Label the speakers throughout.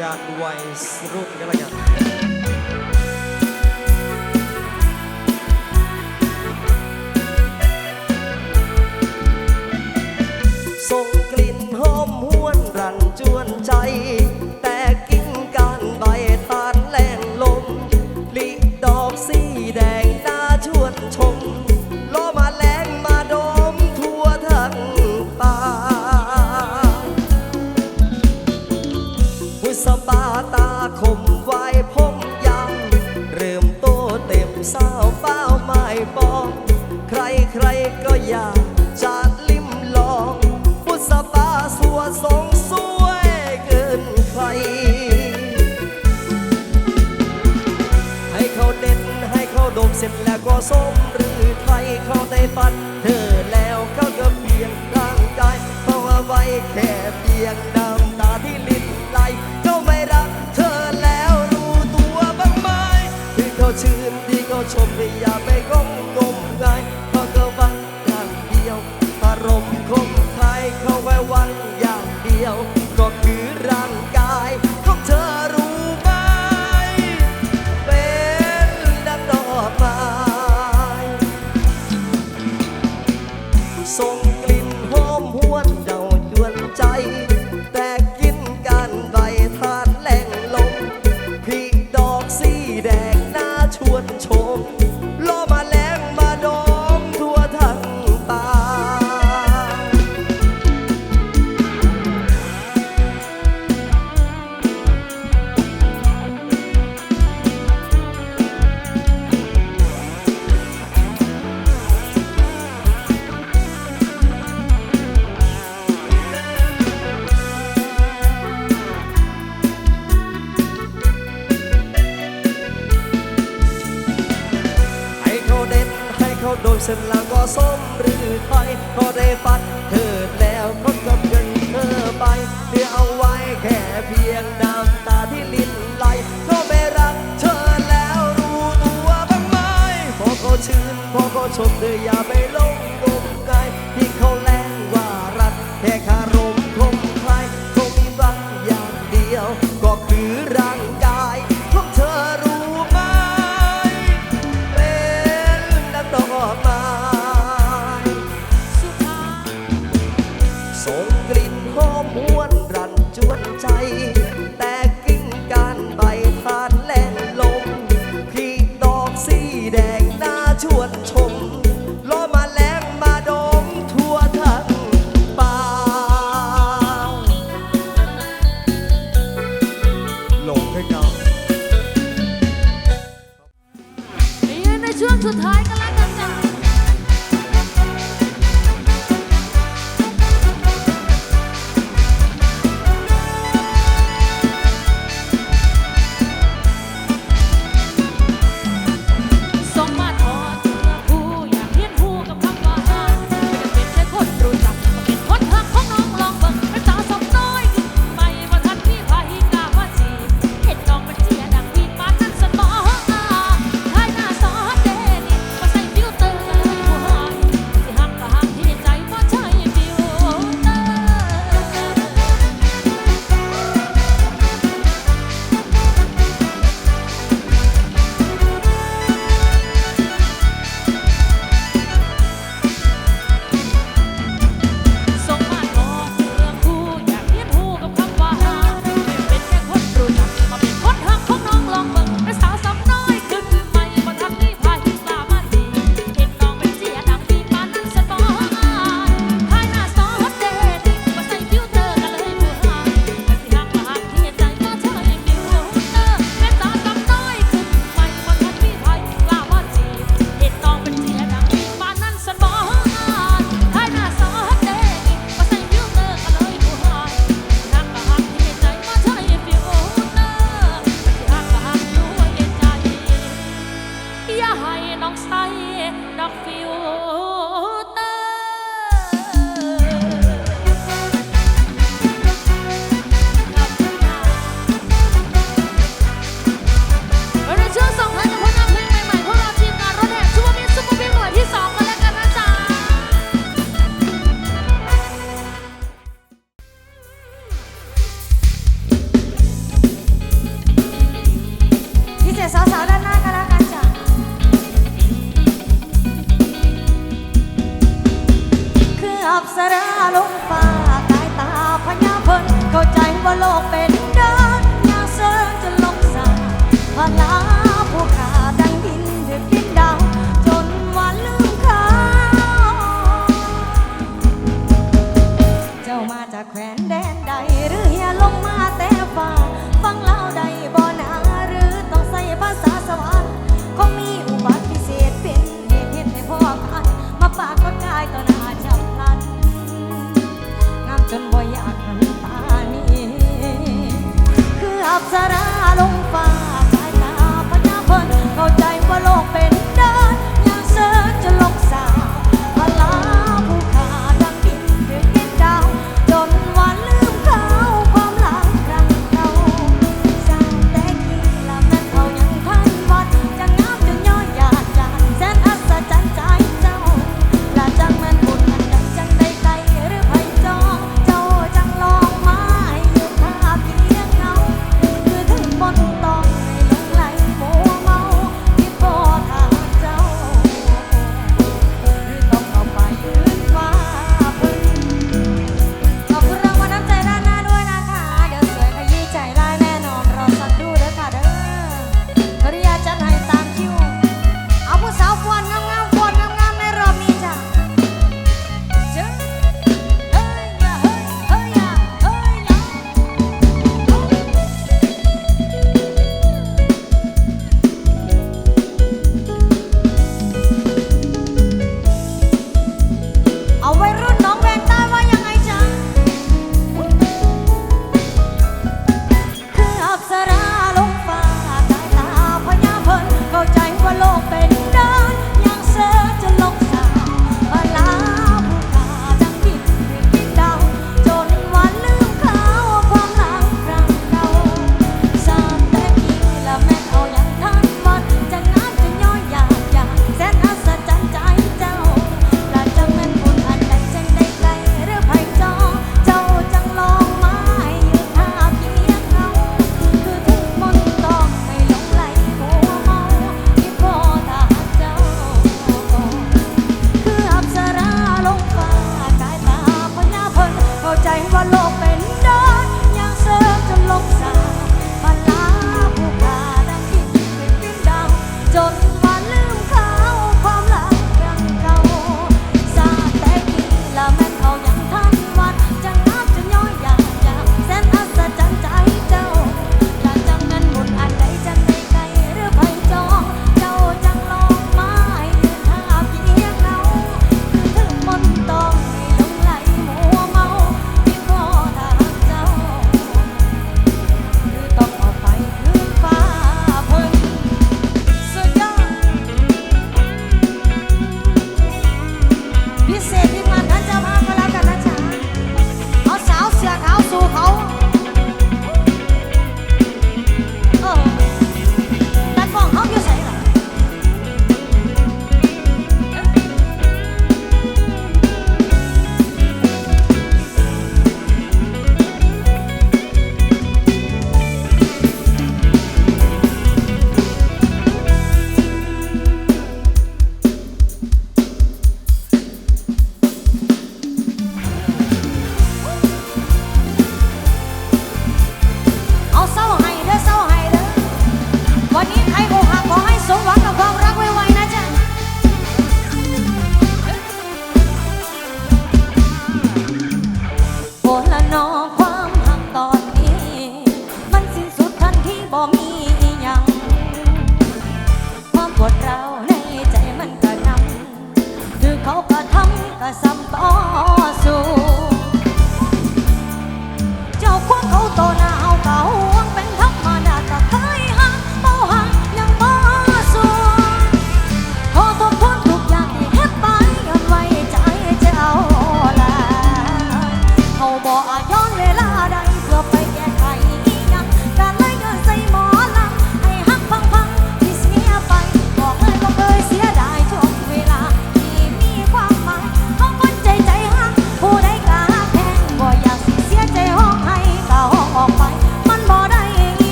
Speaker 1: อยากดูวัยรุ่นก็แล้วกัน ดมเสร็จแล้วก็ส้
Speaker 2: มหรือไทยเขาได้ปันเธอแล้วเขาก็เพียงร่างกายเพราเอาไว้แค่เพียงน้ำตาที่ลินไหลเขาไม่รักเธอแล้วรู้ตัวบ้างไหมที่เขาชื่นที่เขาชมไม่อยากไปก้มก้ม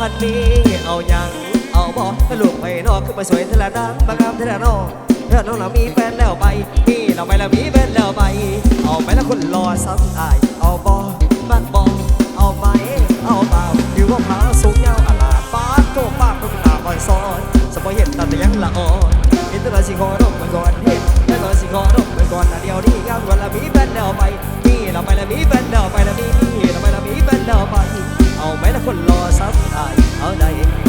Speaker 2: พันนี้เอาอย่างเอาบอกลู
Speaker 1: กไปนอกขึ้นมาสวยเธอละดังบางคำเธอละนอกเธาน้องเรามี
Speaker 2: แฟนแล้วไปนี่เราไปแล้วมีแฟนแล้วไป เอาไปแล้วคนรอซ้ำตาย เอาบอบ้านบอกเอาไปเอาเปล่าอยู่ว่าพาสูงเงาอลาป้าโตป้าก็ตาบอนซ้อนสมัยเห็นตาแต่ยังละอ่อนเห็นตาสิขอรบมันก่อนเห็นแต่ตาสิขอรบมันก่อนนะเดียวนี้งามกว่าละมีแฟนแล้วไปนี่เราไปแล้วมีแฟนแล้วไปแล้วมีเราไปแล้วมีแฟนแล้วไปเอาไปแล้วคนรอซ้ำ I'll die.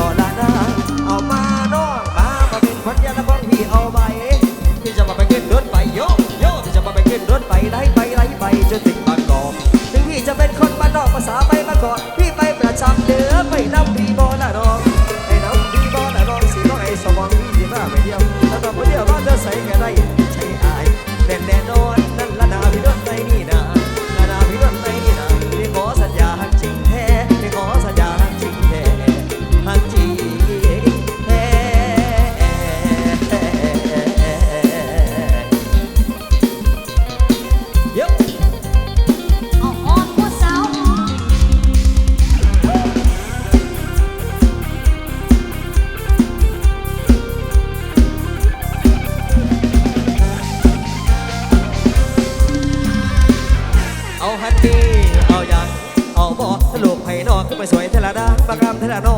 Speaker 2: เอาฮันนี่เอาอย่างเอาบอสลูกไผ่นอกขึ้นไปสวยเทลาดาประกรามเทลาโน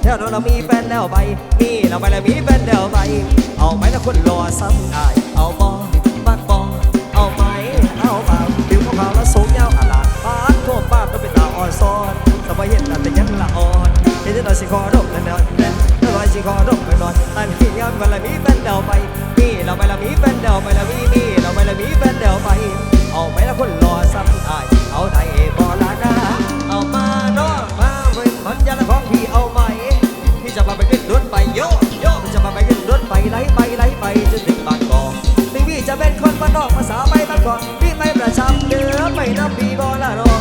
Speaker 2: เทลาโนเรามีแฟนแล้วไปมีเราไปแล้วมีแฟนแล้วไปเอาไหมละคนรอซ้ำได้เอาบอบักบอเอาไหมเอาเปล่าผิวขาวแล้วสูงยาวอลาปาดทั่วป้าก็เป็นตาอ่อนซ้อนสบายเห็นแต่ยังละอ่อนเห็นแต่เราสิคอร่บนั่นนั่นแหละเราสิคอร่บไปนอนตายที่ยามวันละมีแฟนแล้วไปมีเราไปแล้วมีแฟนแล้วไปละมีมีเราไปแล้วมีแฟนแล้วไปเอาไหมละคน ซ้ำอายเอาได้บอลานะเอามาเนาะมาเว้ยมันยาละของพี่เอาไหมพี่จะมาไปขึ้นรถไปโยโยพี่จะมาไปขึ้นรถไปไหลไปไหลไปจนถึงบางกอกถึงพี่จะเป็นคนบ้านนอกภาษาไปบางกอกพี่ไม่ประชำเดือไม่นับปีบอลานา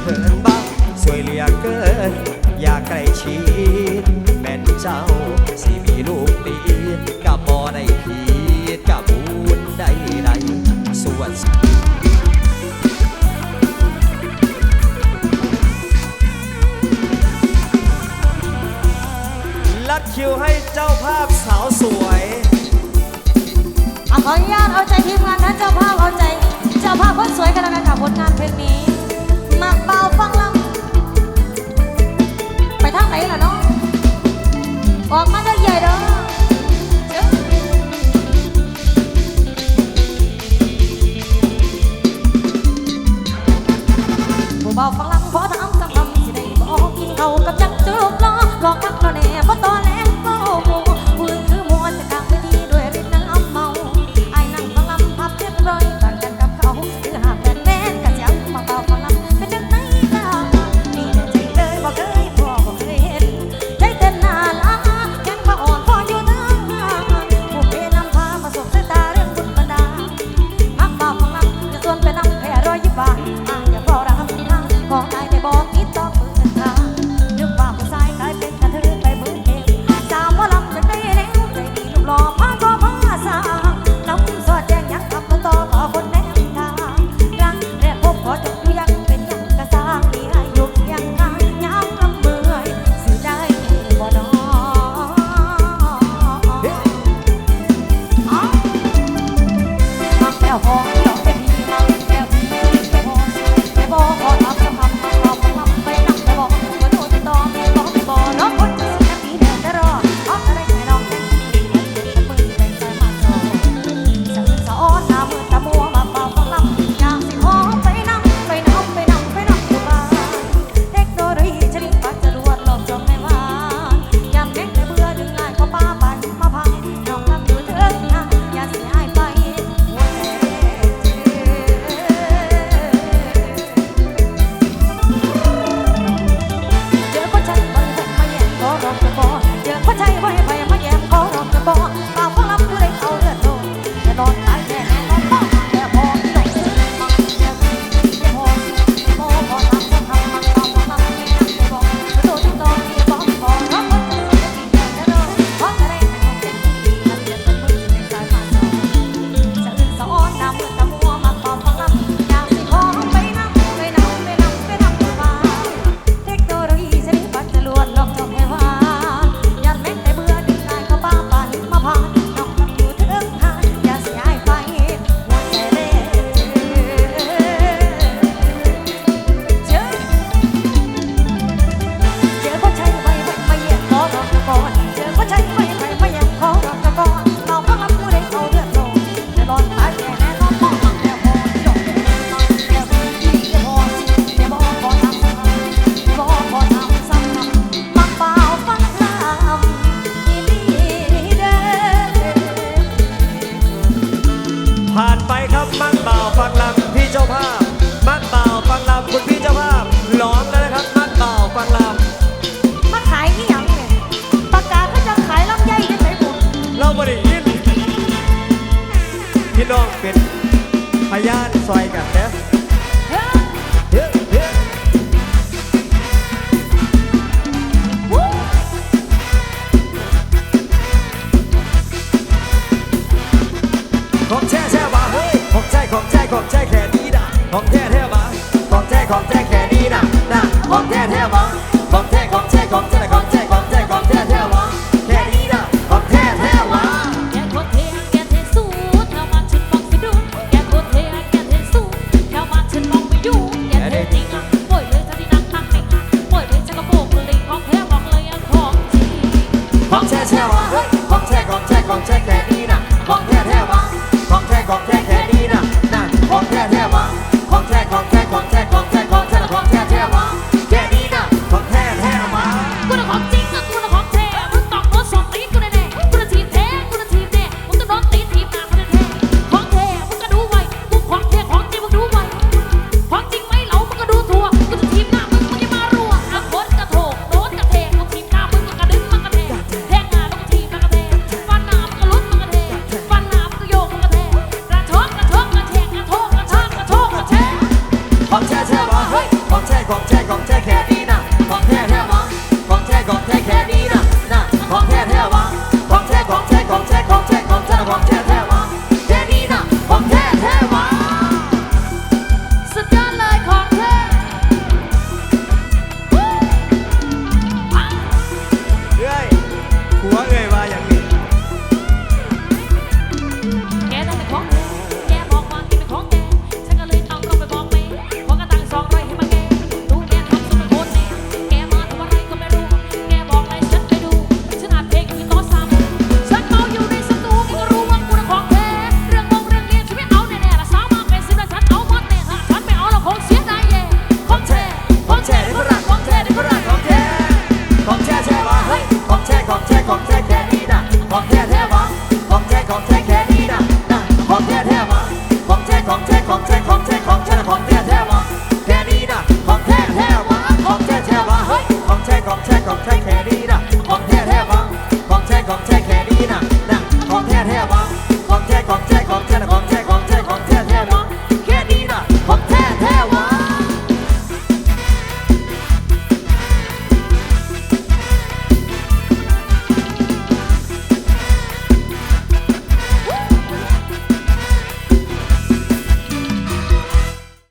Speaker 2: เขินเขินบ้างสวยเหลือเกิน อยากใกล้ชิดแม่นเจ้า สิมีลูกดีกับบ่ได้ผิดกับบุญใดใดส่วนลัดคิวให้เจ้าภาพสาวสวย
Speaker 1: ขออนุญาตเอาใจทีมงานนะเจ้าภาพเอาใจ เจ้าภาพคนสวยกันแล้วกันกับผลงานเพลงนี้ มักเบาฟังลำไปทา